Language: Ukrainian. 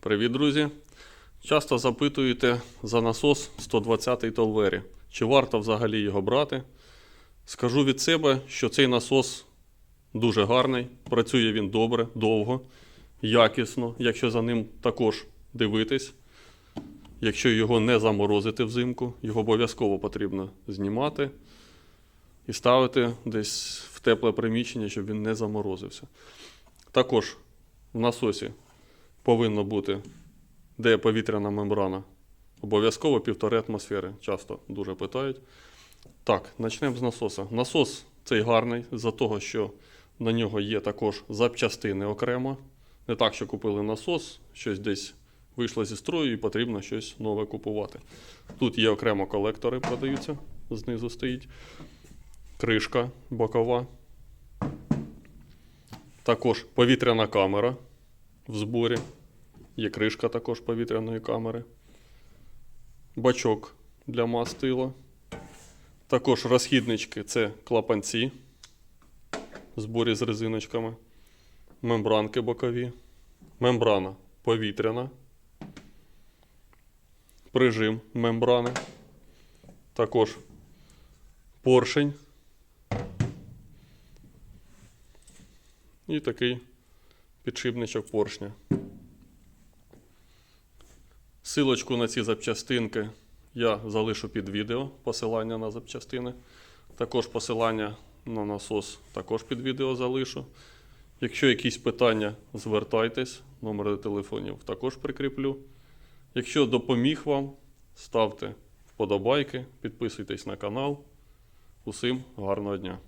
Привіт, друзі! Часто запитуєте за насос 120 Толвері. Чи варто взагалі його брати? Скажу від себе, що цей насос дуже гарний, працює він добре, довго, якісно, якщо за ним також дивитись. Якщо його не заморозити взимку, його обов'язково потрібно знімати і ставити десь в тепле приміщення, щоб він не заморозився. Також в насосі повинно бути, де є повітряна мембрана. Обов'язково півтори атмосфери. Часто дуже питають. Так, почнемо з насоса. Насос цей гарний за того, що на нього є також запчастини окремо. Не так, що купили насос, щось десь вийшло зі строю і потрібно щось нове купувати. Тут є окремо колектори, продаються, знизу стоїть. Кришка бокова. Також повітряна камера в зборі. Є кришка також повітряної камери. Бачок для мастила. Також розхіднички це клапанці в зборі з резиночками. Мембранки бокові. Мембрана повітряна. Прижим мембрани. Також поршень. І такий підшипничок поршня. Силочку на ці запчастинки я залишу під відео, посилання на запчастини. Також посилання на насос також під відео залишу. Якщо якісь питання, звертайтесь, номери телефонів також прикріплю. Якщо допоміг вам, ставте вподобайки, підписуйтесь на канал. Усім гарного дня!